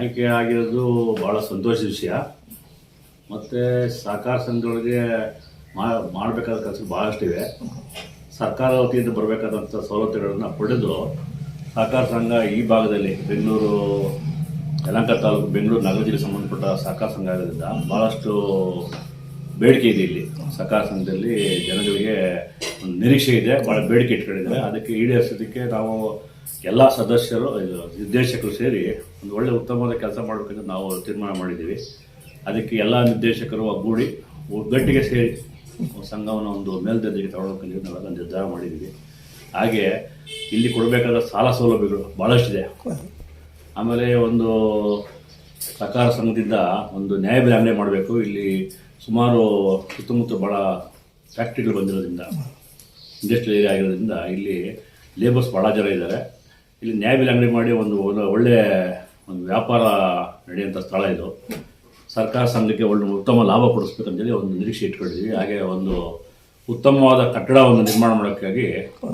ಆಯ್ಕೆ ಆಗಿರೋದು ಭಾಳ ಸಂತೋಷದ ವಿಷಯ. ಮತ್ತು ಸಹಕಾರ ಸಂಘದೊಳಗೆ ಮಾಡಬೇಕಾದ ಕೆಲಸ ಭಾಳಷ್ಟಿವೆ ಸರ್ಕಾರ ವತಿಯಿಂದ ಬರಬೇಕಾದಂಥ ಸವಲತ್ತುಗಳನ್ನು ಪಡೆದು ಸಹಕಾರ ಸಂಘ ಈ ಭಾಗದಲ್ಲಿ ಬೆಂಗಳೂರು, ಯಲಹಂಕ ತಾಲೂಕು ಬೆಂಗಳೂರು, ನಗರ ಜಿಲ್ಲೆಗೆ ಸಂಬಂಧಪಟ್ಟ ಸಹಕಾರ ಸಂಘ ಆಗೋದ್ರಿಂದ ಭಾಳಷ್ಟು ಬೇಡಿಕೆ ಇದೆ ಇಲ್ಲಿ. ಸಹಕಾರ ಸಂಘದಲ್ಲಿ ಜನಗಳಿಗೆ ಒಂದು ನಿರೀಕ್ಷೆ ಇದೆ ಭಾಳ ಬೇಡಿಕೆ ಇಟ್ಕೊಂಡಿದ್ದಾರೆ. ಅದಕ್ಕೆ ಈಡೇರಿಸೋದಕ್ಕೆ ನಾವು ಎಲ್ಲ ಸದಸ್ಯರು ನಿರ್ದೇಶಕರು ಸೇರಿ ಒಂದು ಒಳ್ಳೆ ಉತ್ತಮವಾದ ಕೆಲಸ ಮಾಡಬೇಕಂತ ನಾವು ತೀರ್ಮಾನ ಮಾಡಿದ್ದೀವಿ. ಅದಕ್ಕೆ ಎಲ್ಲ ನಿರ್ದೇಶಕರು ಒಗ್ಗೂಡಿ ಒಗ್ಗಟ್ಟಿಗೆ ಸೇರಿ ಸಂಘವನ್ನು ಒಂದು ಮೇಲ್ದರ್ಜೆಗೆ ತಗೊಳ್ಬೇಕಂತ ನಾವೆಲ್ಲ ನಿರ್ಧಾರ ಮಾಡಿದ್ದೀವಿ. ಹಾಗೆ ಇಲ್ಲಿ ಕೊಡಬೇಕಾದ ಸಾಲ ಸೌಲಭ್ಯಗಳು ಭಾಳಷ್ಟಿದೆ ಆಮೇಲೆ ಒಂದು ಸಹಕಾರ ಸಂಘದಿಂದ ಒಂದು ಅಂಗಡಿ ಮಾಡಬೇಕು. ಇಲ್ಲಿ ಸುಮಾರು ಸುತ್ತಮುತ್ತ ಭಾಳ ಫ್ಯಾಕ್ಟ್ರಿಗಳು ಬಂದಿರೋದ್ರಿಂದ ಇಂಡಸ್ಟ್ರಿಯಲ್ ಏರಿಯಾ ಆಗಿರೋದ್ರಿಂದ ಇಲ್ಲಿ ಲೇಬರ್ಸ್ ಭಾಳ ಜನ ಇದ್ದಾರೆ. ಇಲ್ಲಿ ನ್ಯಾಯಬೆಲೆ ಅಂಗಡಿ ಮಾಡಿ ಒಂದು ಒಳ್ಳೆ ಒಂದು ವ್ಯಾಪಾರ ನಡೆಯುವಂಥ ಸ್ಥಳ ಇದು. ಸರ್ಕಾರ ಸಂಘಕ್ಕೆ ಒಳ್ಳೆ ಉತ್ತಮ ಲಾಭ ಕೊಡಿಸ್ಬೇಕಂತೇಳಿ ಒಂದು ನಿರೀಕ್ಷೆ ಇಟ್ಕೊಂಡಿದ್ದೀವಿ. ಹಾಗೆ ಒಂದು ಉತ್ತಮವಾದ ಕಟ್ಟಡವನ್ನು ನಿರ್ಮಾಣ ಮಾಡೋಕ್ಕಾಗಿ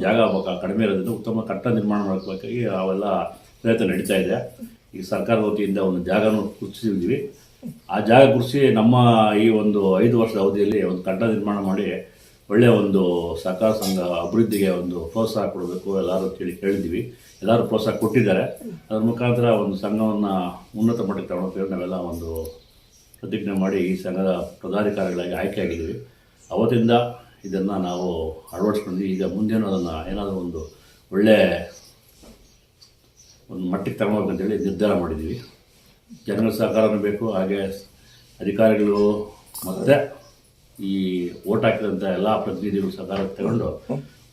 ಜಾಗ ಕಡಿಮೆ ಇರೋದ್ರಿಂದ ಉತ್ತಮ ಕಟ್ಟಡ ನಿರ್ಮಾಣ ಮಾಡೋಕ್ಕಾಗಿ ಅವೆಲ್ಲ ಪ್ರಯತ್ನ ನಡೀತಾ ಇದೆ. ಈ ಸರ್ಕಾರದ ವತಿಯಿಂದ ಒಂದು ಜಾಗನೂ ಗುರುತಿಸಿದ್ದೀವಿ ಆ ಜಾಗ ಗುರುಸಿ ನಮ್ಮ ಈ ಒಂದು ಐದು ವರ್ಷದ ಅವಧಿಯಲ್ಲಿ ಒಂದು ಕಟ್ಟಡ ನಿರ್ಮಾಣ ಮಾಡಿ ಒಳ್ಳೆಯ ಒಂದು ಸಹಕಾರ ಸಂಘ ಅಭಿವೃದ್ಧಿಗೆ ಒಂದು ಪ್ರೋತ್ಸಾಹ ಕೊಡಬೇಕು ಎಲ್ಲರೂ ಕೇಳಿ ಕೇಳಿದ್ದೀವಿ. ಎಲ್ಲರೂ ಪ್ರೋತ್ಸಾಹ ಕೊಟ್ಟಿದ್ದಾರೆ. ಅದರ ಮುಖಾಂತರ ಒಂದು ಸಂಘವನ್ನು ಉನ್ನತ ಮಟ್ಟಕ್ಕೆ ತಗೊಳ್ಬೇಕು ನಾವೆಲ್ಲ ಒಂದು ಪ್ರತಿಜ್ಞೆ ಮಾಡಿ ಈ ಸಂಘದ ಪದಾಧಿಕಾರಿಗಳಾಗಿ ಆಯ್ಕೆಯಾಗಿದ್ದೀವಿ. ಅವತ್ತಿಂದ ಇದನ್ನು ನಾವು ಅಳವಡಿಸ್ಕೊಂಡು ಈಗ ಮುಂದೇನು ಅದನ್ನು ಏನಾದರೂ ಒಂದು ಒಳ್ಳೆ ಒಂದು ಮಟ್ಟಿಗೆ ತಗೊಳ್ಬೇಕಂತೇಳಿ ನಿರ್ಧಾರ ಮಾಡಿದ್ದೀವಿ. ಜನಗಳ ಸಹಕಾರನೂ ಬೇಕು, ಹಾಗೆ ಅಧಿಕಾರಿಗಳು ಮತ್ತು ಈ ಓಟ್ ಹಾಕಿದಂಥ ಎಲ್ಲ ಪ್ರತಿನಿಧಿಗಳು ಸಹಕಾರ ತಗೊಂಡು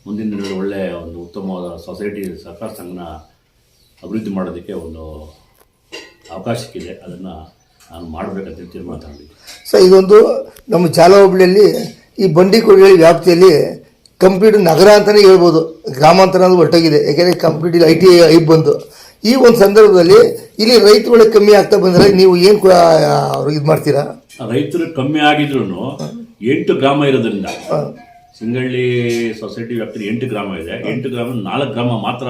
ಮುಂದಿನ ದಿನಗಳಲ್ಲಿ ಒಳ್ಳೆಯ ಒಂದು ಉತ್ತಮವಾದ ಸೊಸೈಟಿ ಸಹಕಾರ ಸಂಘನ ಅಭಿವೃದ್ಧಿ ಮಾಡೋದಕ್ಕೆ ಒಂದು ಅವಕಾಶಕ್ಕಿದೆ. ಅದನ್ನು ನಾನು ಮಾಡಬೇಕಂತ ತೀರ್ಮಾನ ತಗೊಂಡಿದ್ದೆ ಸರ್, ಇದೊಂದು ನಮ್ಮ ಚಾಲ ಹೋಬಳಿಯಲ್ಲಿ ಈ ಬಂಡಿಕೋಡಿಗಳ ವ್ಯಾಪ್ತಿಯಲ್ಲಿ ಕಂಪ್ಲೀಟ್ ನಗರ ಅಂತಲೇ ಹೇಳ್ಬೋದು. ಗ್ರಾಮಾಂತರ ಅನ್ನೋದು ಒಟ್ಟಾಗಿದೆ ಯಾಕೆಂದರೆ ಕಂಪ್ಲೀಟ್ ಐ ಟಿ ಐ ಬಂದು. ಈ ಒಂದು ಸಂದರ್ಭದಲ್ಲಿ ಇಲ್ಲಿ ರೈತರುಗಳಿಗೆ ಕಮ್ಮಿ ಆಗ್ತಾ ಬಂದರೆ ನೀವು ಏನು ಅವ್ರಿಗೆ ಇದು ಮಾಡ್ತೀರಾ? ರೈತರು ಕಮ್ಮಿ ಆಗಿದ್ರು ಎಂಟು ಗ್ರಾಮ ಇರೋದ್ರಿಂದ ಸಿಂಗಳ್ಳಿ ಸೊಸೈಟಿ ವ್ಯಾಪ್ತಿಯಲ್ಲಿ ಎಂಟು ಗ್ರಾಮ ಇದೆ. ಎಂಟು ಗ್ರಾಮ ನಾಲ್ಕು ಗ್ರಾಮ ಮಾತ್ರ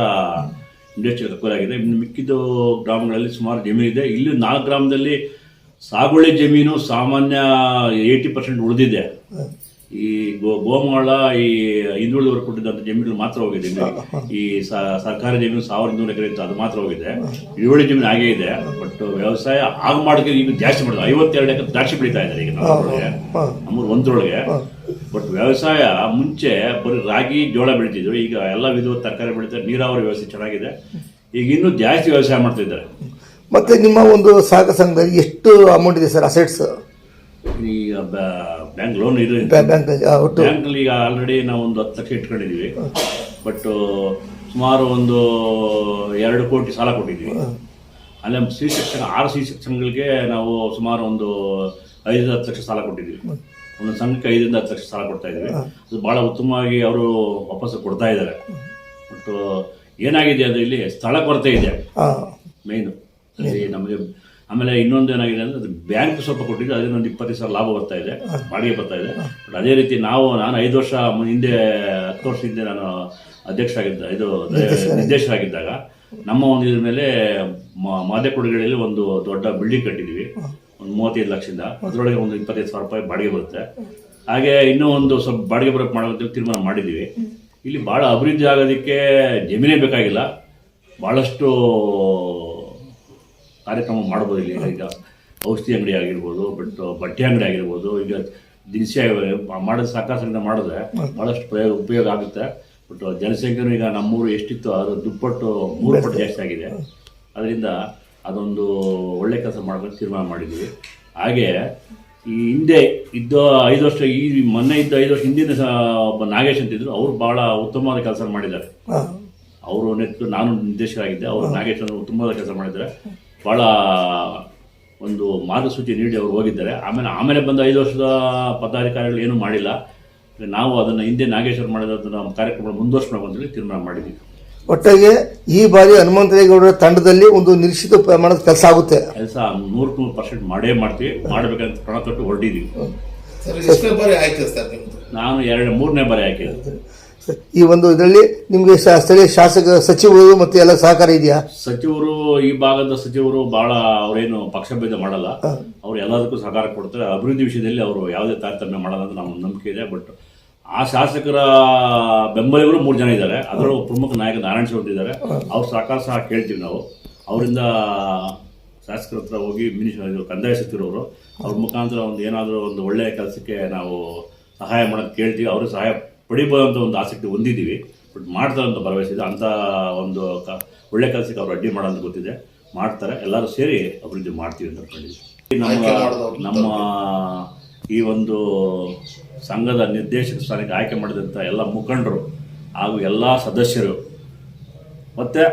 ಅಕ್ವೈರ್ ಆಗಿದೆ. ಇನ್ನು ಮಿಕ್ಕಿದ್ದು ಗ್ರಾಮಗಳಲ್ಲಿ ಸುಮಾರು ಜಮೀನು ಇದೆ. ಇಲ್ಲಿ ನಾಲ್ಕು ಗ್ರಾಮದಲ್ಲಿ ಸಾಗುವಳಿ ಜಮೀನು ಸಾಮಾನ್ಯ ಏಯ್ಟಿ ಪರ್ಸೆಂಟ್ ಉಳಿದಿದೆ. ಈ ಗೋ ಗೋಮಾಳ ಈ ಹಿಂದುಳಿದವರು ಕೊಟ್ಟಿದ್ದಂಥ ಜಮೀನು ಮಾತ್ರ ಹೋಗಿದೆ. ಈ ಸರ್ಕಾರಿ ಜಮೀನು ಸಾವಿರದ ಇನ್ನೂರು ಎಕರೆ ಇತ್ತು ಅದು ಮಾತ್ರ ಹೋಗಿದೆ. ಇಳುವಳಿ ಜಮೀನು ಹಾಗೇ ಇದೆ ಬಟ್ ವ್ಯವಸಾಯ ಆಗ ಮಾಡೋಕೆ ಈಗ ಜಾಸ್ತಿ ಮಾಡಿದ್ರು. ಐವತ್ತೆರಡು ಎಕರೆ ದ್ರಾಕ್ಷಿ ಬೆಳೀತಾ ಇದ್ದಾರೆ ಈಗ ನಮ್ಮೂರೊಳಗೆ ನಮ್ಮೂರು ಒಂದ್ರೊಳಗೆ ಬಟ್ ವ್ಯವಸಾಯ ಮುಂಚೆ ಬರೀ ರಾಗಿ ಜೋಳ ಬೆಳೀತಿದ್ರು. ಈಗ ಎಲ್ಲ ವಿಧವಾದ ತರಕಾರಿ ಬೆಳೀತಾರೆ ನೀರಾವರಿ ವ್ಯವಸ್ಥೆ ಚೆನ್ನಾಗಿದೆ. ಈಗ ಇನ್ನೂ ಜಾಸ್ತಿ ವ್ಯವಸಾಯ ಮಾಡ್ತಿದ್ದಾರೆ ಮತ್ತೆ ಮತ್ತು ನಿಮ್ಮ ಒಂದು ಸಹಕಾರ ಸಂಘದಲ್ಲಿ ಎಷ್ಟು ಅಮೌಂಟ್ ಇದೆ ಸರ್ ಅಸೆಟ್ಸ್ ಈಗ ಬ್ಯಾಂಕ್ ಲೋನ್ ಇದೆ ಬ್ಯಾಂಕ್ ಒಟ್ಟು ಬ್ಯಾಂಕ್ನಲ್ಲಿ ಈಗ ಆಲ್ರೆಡಿ ನಾವು ಒಂದು ಹತ್ತು ಲಕ್ಷ ಇಟ್ಕೊಂಡಿದ್ದೀವಿ ಬಟ್ ಸುಮಾರು ಒಂದು ಎರಡು ಕೋಟಿ ಸಾಲ ಕೊಟ್ಟಿದ್ದೀವಿ. ಅಲ್ಲೇ ಸಿ ಸೆಕ್ಷನ್ ಆರು ಸಿ ಸೆಕ್ಷನ್ಗಳಿಗೆ ನಾವು ಸುಮಾರು ಒಂದು ಐದು ಹತ್ತು ಲಕ್ಷ ಸಾಲ ಕೊಟ್ಟಿದ್ದೀವಿ. ಒಂದು ಸಂಘಕ್ಕೆ ಐದರಿಂದ ಹತ್ತು ಲಕ್ಷ ಸಾಲ ಕೊಡ್ತಾ ಇದ್ದೀವಿ. ಅದು ಭಾಳ ಉತ್ತಮವಾಗಿ ಅವರು ವಾಪಸ್ ಕೊಡ್ತಾ ಇದ್ದಾರೆ. ಬಟ್ ಏನಾಗಿದೆ ಅದು ಇಲ್ಲಿ? ಸ್ಥಳ ಕೊರತೆ ಇದೆ. ಮೇನ್ ಮೇಯ್ನು ನಮಗೆ ಆಮೇಲೆ ಇನ್ನೊಂದು ಏನಾಗಿದೆ ಅಂದ್ರೆ ಅದು ಬ್ಯಾಂಕ್ ಸ್ವಲ್ಪ ಕೊಟ್ಟಿದ್ದು ಅದರಿಂದ ಒಂದು ಇಪ್ಪತ್ತೈದು ಸಾವಿರ ಲಾಭ ಬರ್ತಾ ಇದೆ ಬಾಡಿಗೆ ಬರ್ತಾ ಇದೆ. ಬಟ್ ಅದೇ ರೀತಿ ನಾವು ನಾನು ಐದು ವರ್ಷ ಹಿಂದೆ ಹತ್ತು ವರ್ಷ ಹಿಂದೆ ನಾನು ಅಧ್ಯಕ್ಷರಾಗಿದ್ದ ಇದು ನಿರ್ದೇಶಕರಾಗಿದ್ದಾಗ ನಮ್ಮ ಒಂದು ಇದ್ರ ಮೇಲೆ ಮಾದೆ ಕೊಡುಗೆಗಳಲ್ಲಿ ಒಂದು ದೊಡ್ಡ ಬಿಲ್ಡಿಂಗ್ ಕಟ್ಟಿದ್ವಿ ಒಂದು ಮೂವತ್ತೈದು ಲಕ್ಷದಿಂದ. ಅದರೊಳಗೆ ಒಂದು ಇಪ್ಪತ್ತೈದು ಸಾವಿರ ರೂಪಾಯಿ ಬಾಡಿಗೆ ಬರುತ್ತೆ. ಹಾಗೆ ಇನ್ನೂ ಒಂದು ಸ್ವಲ್ಪ ಬಾಡಿಗೆ ಬರೋಕ್ಕೆ ಮಾಡೋದು ತೀರ್ಮಾನ ಮಾಡಿದ್ದೀವಿ. ಇಲ್ಲಿ ಭಾಳ ಅಭಿವೃದ್ಧಿ ಆಗೋದಕ್ಕೆ ಜಮೀನೇ ಬೇಕಾಗಿಲ್ಲ. ಭಾಳಷ್ಟು ಕಾರ್ಯಕ್ರಮ ಮಾಡ್ಬೋದು ಇಲ್ಲಿ. ಈಗ ಔಷಧಿ ಅಂಗಡಿ ಆಗಿರ್ಬೋದು ಬಟ್ ಬಟ್ಟೆ ಅಂಗಡಿ ಆಗಿರ್ಬೋದು ಈಗ ದಿನಸಿ ಮಾಡೋದು ಸಾಕಾಸರಿಂದ ಮಾಡಿದ್ರೆ ಭಾಳಷ್ಟು ಪ್ರಯೋಗ ಉಪಯೋಗ ಆಗುತ್ತೆ. ಬಟ್ ಜನಸಂಖ್ಯೆನೂ ಈಗ ನಮ್ಮೂರು ಎಷ್ಟಿತ್ತು ಅದು ದುಪ್ಪಟ್ಟು ಮೂರು ಪಟ್ಟು ಜಾಸ್ತಿ ಆಗಿದೆ. ಅದರಿಂದ ಅದೊಂದು ಒಳ್ಳೆ ಕೆಲಸ ಮಾಡಬೇಕು ತೀರ್ಮಾನ ಮಾಡಿದ್ದೀವಿ. ಹಾಗೆ ಈ ಹಿಂದೆ ಇದ್ದ ಐದು ವರ್ಷ ಈ ಮೊನ್ನೆ ಇದ್ದ ಐದು ವರ್ಷ ಹಿಂದಿನ ಒಬ್ಬ ನಾಗೇಶ್ ಅಂತಿದ್ರು ಅವರು ಬಹಳ ಉತ್ತಮವಾದ ಕೆಲಸ ಮಾಡಿದ್ದಾರೆ. ಅವರು ನೆಟ್ಟು ನಾನು ನಿರ್ದೇಶಕರಾಗಿದ್ದೆ ಅವರು ನಾಗೇಶ್ ಅವರು ಉತ್ತಮವಾದ ಕೆಲಸ ಮಾಡಿದ್ದಾರೆ. ಭಾಳ ಒಂದು ಮಾರ್ಗಸೂಚಿ ನೀಡಿ ಅವರು ಹೋಗಿದ್ದಾರೆ. ಆಮೇಲೆ ಆಮೇಲೆ ಬಂದ ಐದು ವರ್ಷದ ಪದಾಧಿಕಾರಿಗಳು ಏನೂ ಮಾಡಿಲ್ಲ. ನಾವು ಅದನ್ನು ಹಿಂದೆ ನಾಗೇಶ್ವರ ಮಾಡಿದಂಥ ಕಾರ್ಯಕ್ರಮ ಮುಂದುವರ್ಸ್ಬೇಕು ಅಂತೇಳಿ ತೀರ್ಮಾನ ಮಾಡಿದ್ದೀವಿ. ಒಟ್ಟಾಗಿ ಈ ಬಾರಿ ಹನುಮಂತರೇಗೌಡರ ತಂಡದಲ್ಲಿ ಒಂದು ನಿರೀಕ್ಷಿತ ಪ್ರಮಾಣದ ಕೆಲಸ ಆಗುತ್ತೆ. ಕೆಲಸ ನೂರಕ್ಕೆ ನೂರು ಪರ್ಸೆಂಟ್ ಮಾಡೇ ಮಾಡ್ತೀವಿ. ಮಾಡಬೇಕಂತ ಪ್ರಣ ತೊಟ್ಟು ಹೊರಟಿದ್ದೀವಿ. ಸರ್ ಎಷ್ಟನೇ ಬಾರಿ ಆಯ್ತು ಸರ್ ನಿಮ್ದು? ನಾನು ಎರಡು ಮೂರನೇ ಬಾರಿ ಹಾಕಿದೆ ಈ ಒಂದು ಇದರಲ್ಲಿ ನಿಮಗೆ ಸ್ಥಳೀಯ ಶಾಸಕ ಸಚಿವರು ಮತ್ತೆ ಎಲ್ಲ ಸಹಕಾರ ಇದೆಯಾ? ಸಚಿವರು ಈ ಭಾಗದ ಸಚಿವರು ಬಹಳ ಅವರೇನು ಪಕ್ಷಭೇದ ಮಾಡಲ್ಲ. ಅವ್ರು ಎಲ್ಲದಕ್ಕೂ ಸಹಕಾರ ಕೊಡ್ತಾರೆ. ಅಭಿವೃದ್ಧಿ ವಿಷಯದಲ್ಲಿ ಅವರು ಯಾವುದೇ ತಾರತಮ್ಯ ಮಾಡಲ್ಲ ಅಂತ ನಮ್ಮ ನಂಬಿಕೆ ಇದೆ. ಬಟ್ ಆ ಶಾಸಕರ ಬೆಂಬಲಿಗರು ಮೂರು ಜನ ಇದ್ದಾರೆ. ಅದರ ಪ್ರಮುಖ ನಾಯಕ ನಾರಾಯಣ ಸ್ವಾಮಿ ಇದ್ದಾರೆ. ಅವ್ರ ಸಹಕಾರ ಸಹ ಕೇಳ್ತೀವಿ ನಾವು. ಅವರಿಂದ ಶಾಸಕರ ಹತ್ರ ಹೋಗಿ ಮಿನಿಸ್ಟರ್ ಕಂದಾಯ ಸಚಿವರವರು ಅವ್ರ ಮುಖಾಂತರ ಒಂದು ಏನಾದರೂ ಒಂದು ಒಳ್ಳೆಯ ಕೆಲಸಕ್ಕೆ ನಾವು ಸಹಾಯ ಮಾಡೋದು ಕೇಳ್ತೀವಿ. ಅವರು ಸಹಾಯ ಪಡಿಬೋದಂತ ಒಂದು ಆಸಕ್ತಿ ಹೊಂದಿದ್ದೀವಿ ಬಟ್ ಮಾಡ್ತಾರೆ ಅಂತ ಭರವಸೆ ಇದೆ. ಅಂಥ ಒಂದು ಕ ಒಳ್ಳೆ ಕೆಲಸಕ್ಕೆ ಅವ್ರು ಅಡ್ಡಿ ಮಾಡೋದು ಗೊತ್ತಿದೆ. ಮಾಡ್ತಾರೆ. ಎಲ್ಲರೂ ಸೇರಿ ಅಭಿವೃದ್ಧಿ ಮಾಡ್ತೀವಿ ಅಂತ ಅಂದ್ಕೊಂಡಿದ್ದೀವಿ ನಮ್ಮ ನಮ್ಮ ಈ ಒಂದು ಸಂಘದ ನಿರ್ದೇಶಕ ಸ್ಥಾನಕ್ಕೆ ಆಯ್ಕೆ ಮಾಡಿದಂಥ ಎಲ್ಲ ಮುಖಂಡರು ಹಾಗೂ ಎಲ್ಲ ಸದಸ್ಯರು ಮತ್ತು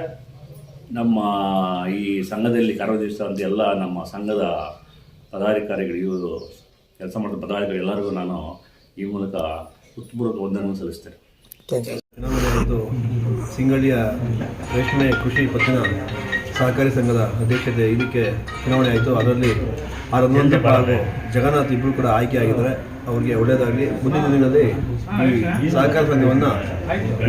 ನಮ್ಮ ಈ ಸಂಘದಲ್ಲಿ ಕಾರ್ಯದರ್ಶಿಸಿದ ಎಲ್ಲ ನಮ್ಮ ಸಂಘದ ಪದಾಧಿಕಾರಿಗಳು ಇವರು ಕೆಲಸ ಮಾಡಿದ ಪದಾಧಿಕಾರಿಗಳು ಎಲ್ಲರಿಗೂ ನಾನು ಈ ಮೂಲಕ ಹೃತ್ಪೂರ್ವಕ ವಂದನೆಯನ್ನು ಸಲ್ಲಿಸ್ತೇನೆ ಥ್ಯಾಂಕ್ ಯು ಚುನಾವಣೆ ಮತ್ತು ರೇಷ್ಮೆ ಕೃಷಿ ಪತ್ತಿನ ಸಹಕಾರಿ ಸಂಘದ ಅಧ್ಯಕ್ಷತೆ ಇದಕ್ಕೆ ಚುನಾವಣೆ ಆಯಿತು. ಅದರಲ್ಲಿ ಆರ್ ಹನುಮಂತಪ್ಪ ಹಾಗೂ ಜಗನ್ನಾಥ್ ಇಬ್ಬರು ಕೂಡ ಆಯ್ಕೆಯಾಗಿದ್ದಾರೆ. ಅವರಿಗೆ ಒಳ್ಳೆಯದಾಗಲಿ. ಮುಂದಿನ ದಿನದಲ್ಲಿ ಈ ಸಹಕಾರ ಸಂಘವನ್ನು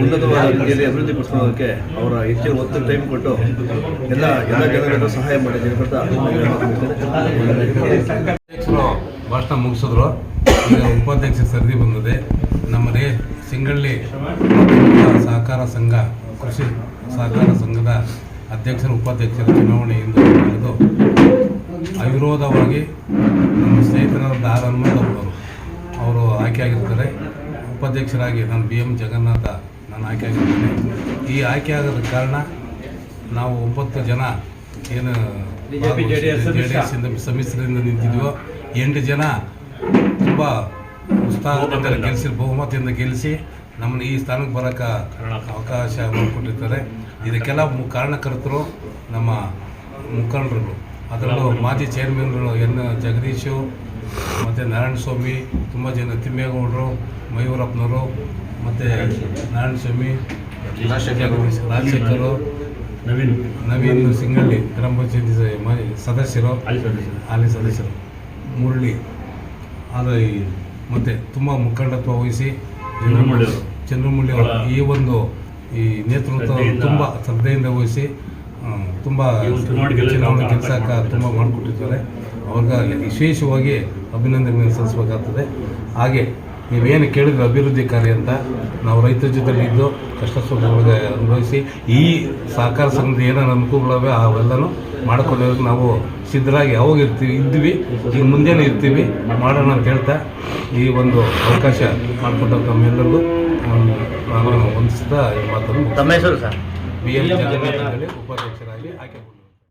ಉನ್ನತವಾದ ರೀತಿಯಲ್ಲಿ ಅಭಿವೃದ್ಧಿಪಡಿಸೋದಕ್ಕೆ ಅವರ ಹೆಚ್ಚಿನ ಒತ್ತು ಟೈಮ್ ಕೊಟ್ಟು ಎಲ್ಲ ಎಲ್ಲ ಜನರನ್ನು ಸಹಾಯ ಮಾಡಿ. ಭಾಷಣ ಮುಗಿಸಿದ್ರು. ಈಗ ಉಪಾಧ್ಯಕ್ಷ ಸರದಿ ಬಂದಿದೆ. ನಮ್ಮ ರೇ ಸಿಂಗಳ್ಳಿ ಸಹಕಾರ ಸಂಘ ಕೃಷಿ ಸಹಕಾರ ಸಂಘದ ಅಧ್ಯಕ್ಷರು ಉಪಾಧ್ಯಕ್ಷರ ಚುನಾವಣೆ ಎಂದು ನಡೆದು ಅವಿರೋಧವಾಗಿ ನಮ್ಮ ಸ್ನೇಹಿತರಾದ ದಾರನ್ನು ಅವರು ಅವರು ಆಯ್ಕೆಯಾಗಿರ್ತಾರೆ ಉಪಾಧ್ಯಕ್ಷರಾಗಿ ನಾನು ಬಿ ಎಂ ಜಗನ್ನಾಥ ನಾನು ಆಯ್ಕೆಯಾಗಿರ್ತೇನೆ ಈ ಆಯ್ಕೆ ಆಗೋದ ಕಾರಣ ನಾವು ಒಂಬತ್ತು ಜನ ಏನು ಜೆ ಡಿ ಎಸ್ ಇಂದ ಸಮ್ಮಿಶ್ರದಿಂದ ನಿಂತಿದ್ವೋ ಎಂಟು ಜನ ತುಂಬ ಉತ್ಸಾಹದಿಂದ ಗೆಲ್ಲಿಸಿ ಬಹುಮತದಿಂದ ಗೆಲ್ಲಿಸಿ ನಮ್ಮನ್ನು ಈ ಸ್ಥಾನಕ್ಕೆ ಬರೋಕ್ಕೆ ಅವಕಾಶ ಮಾಡಿಕೊಟ್ಟಿರ್ತಾರೆ. ಇದಕ್ಕೆಲ್ಲ ಕಾರಣಕರ್ತರು ನಮ್ಮ ಮುಖಂಡರು ಅದರಲ್ಲೂ ಮಾಜಿ ಚೇರ್ಮನ್ಗಳು ಎನ್ ಜಗದೀಶು ಮತ್ತು ನಾರಾಯಣ ಸ್ವಾಮಿ ತುಂಬ ಜನ ತಿಮ್ಮೇಗೌಡರು ಮಯೂರಪ್ಪನವರು ಮತ್ತು ನಾರಾಯಣ ಸ್ವಾಮಿ ರಾಜಶೇಖರ್ ನವೀನ್. ನವೀನ್ ಸಿಂಗಳ್ಳಿ ಗ್ರಾಮ ಪಂಚಾಯತಿ ಸದಸ್ಯರು ಅಲ್ಲಿ ಸದಸ್ಯರು. ಮುರಳಿ. ಅದು ಈ- ಮತ್ತೆ ತುಂಬ ಮುಖಂಡತ್ವ ವಹಿಸಿ ಚಂದ್ರಮುಳ್ಳಿ ಅವರು. ಚಂದ್ರಮೌಳಿ ಅವರು ಈ ಒಂದು ಈ ನೇತೃತ್ವ ತುಂಬ ಶ್ರದ್ಧೆಯಿಂದ ವಹಿಸಿ ತುಂಬ ಚುನಾವಣೆ ಮಾಡಿಕೊಟ್ಟಿದ್ದಾರೆ. ತುಂಬ ಮಾಡಿಕೊಟ್ಟಿದ್ದಾರೆ ಅವ್ರಿಗೆ ವಿಶೇಷವಾಗಿ ಅಭಿನಂದನೆ ಸಲ್ಲಿಸಬೇಕಾಗ್ತದೆ ಹಾಗೆ ನೀವೇನು ಕೇಳಿದ್ರೆ ಅಭಿವೃದ್ಧಿ ಕಾರ್ಯ ಅಂತ ನಾವು ರೈತರ ಜೊತೆ ಇದ್ದು ಕಷ್ಟ ಸುಖಗಳಿಗೆ ಅನುಭವಿಸಿ ಈ ಸಹಕಾರ ಸಂಘದ ಏನೇನು ಅನುಕೂಲಗಳವೆ ಅವೆಲ್ಲನೂ ಮಾಡ್ಕೊಳ್ಳೋದಕ್ಕೆ ನಾವು ಸಿದ್ಧರಾಗಿ ಯಾವಾಗ ಇರ್ತೀವಿ ಇದ್ವಿ ಈಗ ಮುಂದೆನೇ ಇರ್ತೀವಿ ಮಾಡೋಣ ಅಂತ ಹೇಳ್ತಾ ಈ ಒಂದು ಅವಕಾಶ ಮಾಡಿಕೊಟ್ಟ ತಮ್ಮೆಲ್ಲರಿಗೂ ನಾನು ನಾನು ವಂದಿಸ್ತಾ ಈ ಮಾತನ್ನು ಬಿ ಎಲ್ ಜಗನ್ನಾಥ್ ಉಪಾಧ್ಯಕ್ಷರಾಗಿ ಆಯ್ಕೆ